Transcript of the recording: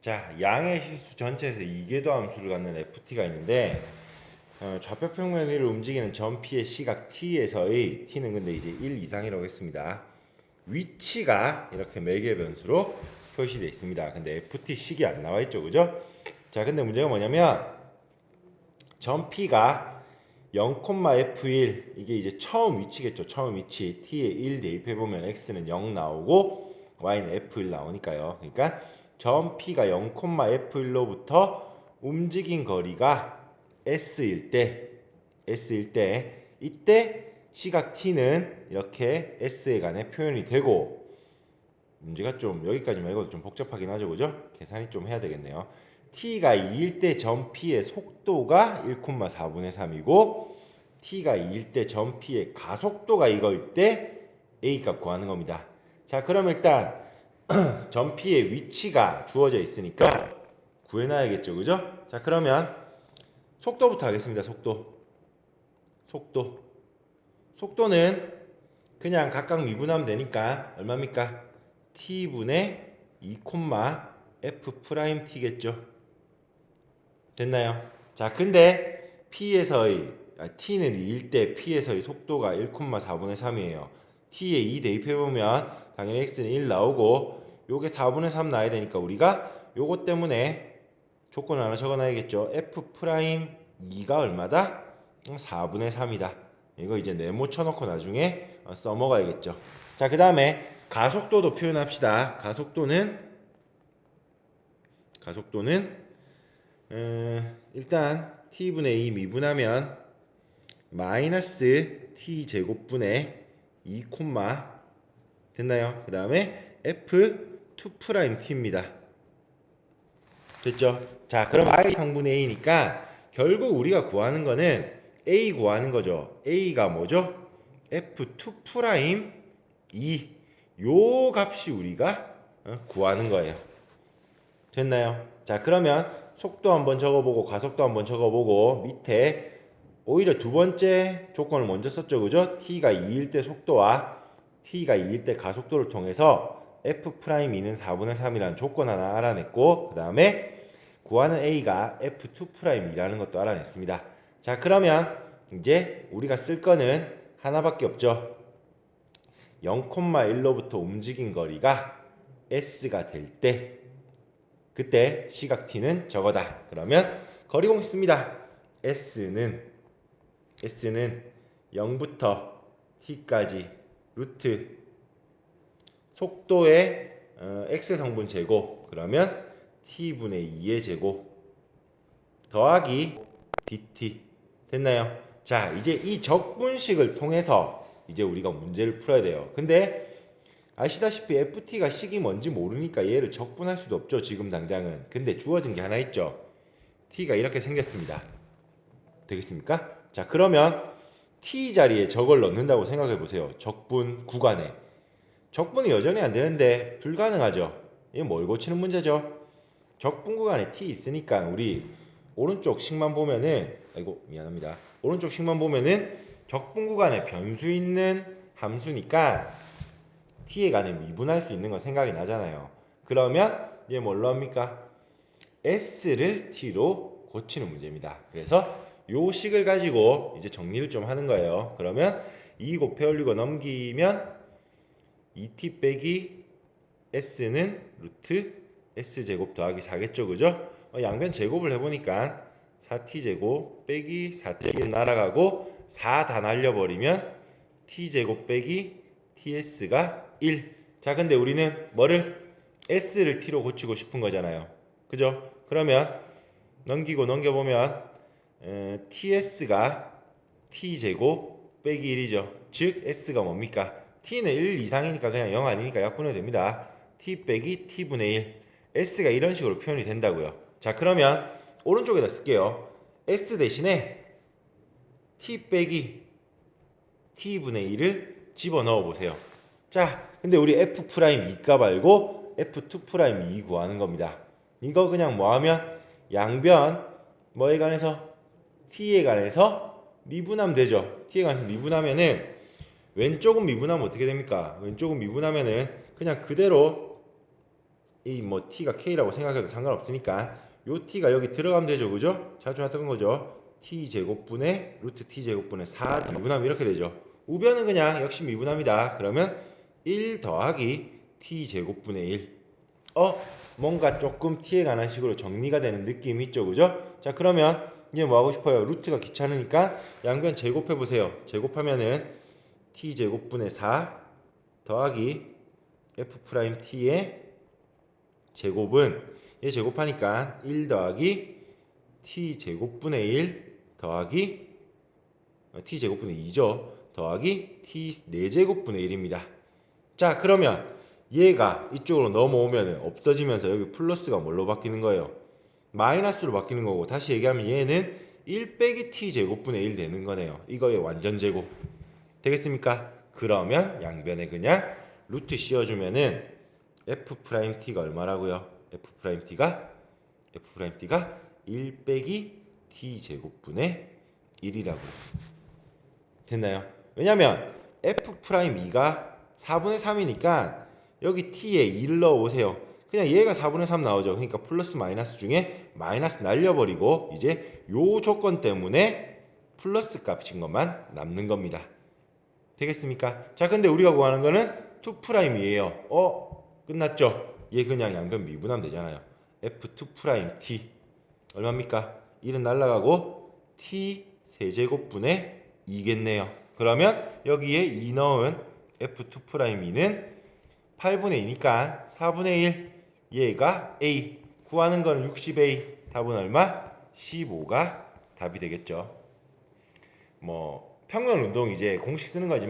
자, 양의 실수 전체에서 이계도 함수를 갖는 ft가 있는데 어, 좌표 평면 위를 움직이는 전 P의 시각 t에서의 t는 근데 이제 1 이상이라고 했습니다. 위치가 이렇게 매개 변수로 표시되어 있습니다. 근데 ft 식이 안 나와 있죠, 그죠? 자, 근데 문제가 뭐냐면 전 P가 0,f1 이게 이제 처음 위치겠죠. 처음 위치 t에 1 대입해 보면 x는 0 나오고 y는 f1 나오니까요. 그러니까 전 P가 0,f1로부터 움직인 거리가 s일 때 s일 때 이때 시각 t는 이렇게 s에 관해 표현이 되고 문제가 좀 여기까지만 읽어도 좀 복잡하긴 하죠, 그죠? 계산이 좀 해야 되겠네요. t가 2일 때전 p의 속도가 1,4분의 3이고 t가 2일 때전 p의 가속도가 이거일 때 a 값 구하는 겁니다. 자, 그럼 일단 전 p의 위치가 주어져 있으니까 구해놔야겠죠, 그죠? 자, 그러면 속도부터 하겠습니다. 속도. 속도. 속도는 그냥 각각 미분하면 되니까 얼마입니까? t분의 2, f 프라임 t겠죠. 됐나요? 자, 근데 p에서의 아, t는 2일 때 p에서의 속도가 1,4분의 3이에요. T에 2 대입해 보면 당연히 x는 1 나오고 요게 4분의 3 나야 되니까 우리가 요것 때문에 조건 하나 적어놔야겠죠. f 프라임 2가 얼마다? 4분의 3이다. 이거 이제 네모 쳐놓고 나중에 어, 써먹어야겠죠. 자, 그 다음에 가속도도 표현합시다. 가속도는 가속도는 어, 일단 t분의 2 미분하면 마이너스 t 제곱분의 2 콤마 됐나요? 그 다음에 f 2 프라임 t입니다. 됐죠? 자, 그럼 i 성분의 a니까 결국 우리가 구하는 거는 a 구하는 거죠. a가 뭐죠? f2 프라임 2. 요 값이 우리가 어, 구하는 거예요. 됐나요? 자, 그러면 속도 한번 적어보고 가속도 한번 적어보고 밑에 오히려 두 번째 조건을 먼저 썼죠, 그죠? t가 2일 때 속도와 t가 2일 때 가속도를 통해서 f 프라임 2는 4분의 3이라는 조건 하나 알아냈고 그 다음에 구하는 a가 f2 프라임 2라는 것도 알아냈습니다. 자, 그러면 이제 우리가 쓸 거는 하나밖에 없죠. 0,1로부터 움직인 거리가 s가 될 때 그때 시각 t는 저거다. 그러면 거리 공식 씁니다. s는 s는 0부터 t까지 루트 속도의 어, x 성분 제곱 그러면 t분의 2의 제곱 더하기 dt 됐나요? 자 이제 이 적분식을 통해서 이제 우리가 문제를 풀어야 돼요. 근데 아시다시피 ft가 식이 뭔지 모르니까 얘를 적분할 수도 없죠. 지금 당장은. 근데 주어진 게 하나 있죠. t가 이렇게 생겼습니다. 되겠습니까? 자 그러면 t 자리에 저걸 넣는다고 생각해 보세요. 적분 구간에. 적분이 여전히 안 되는데 불가능하죠. 이게 뭘 고치는 문제죠? 적분 구간에 t 있으니까 우리 오른쪽 식만 보면은 아이고 미안합니다. 오른쪽 식만 보면은 적분 구간에 변수 있는 함수니까 t에 관해 미분할 수 있는 건 생각이 나잖아요. 그러면 이제 뭘로 합니까? s를 t로 고치는 문제입니다. 그래서 요 식을 가지고 이제 정리를 좀 하는 거예요. 그러면 2 곱해 올리고 넘기면 2t 빼기 s는 루트 s 제곱 더하기 4겠죠, 그죠? 어, 양변 제곱을 해보니까 4t 제곱 빼기 4t 날아가고 4 다 날려버리면 t 제곱 빼기 ts가 1. 자, 근데 우리는 뭐를 s를 t로 고치고 싶은 거잖아요. 그죠? 그러면 넘기고 넘겨보면 에, ts가 t 제곱 빼기 1이죠. 즉 s가 뭡니까? t는 1 이상이니까 그냥 0 아니니까 약분해도 됩니다. t 빼기 t분의 1. s가 이런 식으로 표현이 된다고요. 자, 그러면 오른쪽에다 쓸게요. s 대신에 t 빼기 t분의 1을 집어넣어 보세요. 자, 근데 우리 f 프라임 2값 알고 f2 프라임 2 구하는 겁니다. 이거 그냥 뭐 하면 양변 뭐에 관해서 t에 관해서 미분하면 되죠. t에 관해서 미분하면은 왼쪽은 미분하면 어떻게 됩니까? 왼쪽은 미분하면은 그냥 그대로 이 뭐 t가 k라고 생각해도 상관없으니까 요 t가 여기 들어가면 되죠, 그죠? 자주 하던 거죠. t 제곱분의 루트 t 제곱분의 4 미분하면 이렇게 되죠. 우변은 그냥 역시 미분합니다. 그러면 1 더하기 t 제곱분의 1. 어, 뭔가 조금 t에 관한 식으로 정리가 되는 느낌이 있죠, 그죠? 자, 그러면 이제 뭐 하고 싶어요? 루트가 귀찮으니까 양변 제곱해 보세요. 제곱하면은 t 제곱분의 4 더하기 f 프라임 t의 제곱은 얘 제곱하니까 1 더하기 t 제곱분의 1 더하기 어, t 제곱분의 2죠. 더하기 t 4제곱분의 1입니다. 자, 그러면 얘가 이쪽으로 넘어오면 없어지면서 여기 플러스가 뭘로 바뀌는 거예요? 마이너스로 바뀌는 거고 다시 얘기하면 얘는 1 빼기 t 제곱분의 1 되는 거네요. 이거의 완전 제곱. 되겠습니까? 그러면 양변에 그냥 루트 씌워주면은 f 프라임 t가 얼마라고요? f 프라임 t가 f 프라임 t가 1 빼기 t 제곱분의 1이라고요. 됐나요? 왜냐면 f 프라임 2가 4분의 3이니까 여기 t에 2를 넣어 보세요. 그냥 얘가 4분의 3 나오죠. 그러니까 플러스 마이너스 중에 마이너스 날려버리고 이제 요 조건 때문에 플러스 값인 것만 남는 겁니다. 되겠습니까? 자, 근데 우리가 구하는 거는 2 프라임이에요. 어, 끝났죠? 얘 그냥 양변 미분하면 되잖아요. f2 프라임 t 얼마입니까? 1은 날라가고 t 세제곱분의 2겠네요. 그러면 여기에 2 넣은 f2 프라임 2는 8분의 2니까 4분의 1 얘가 a 구하는 거는 60a 답은 얼마? 15가 답이 되겠죠. 뭐 평면 운동 이제 공식 쓰는 거지만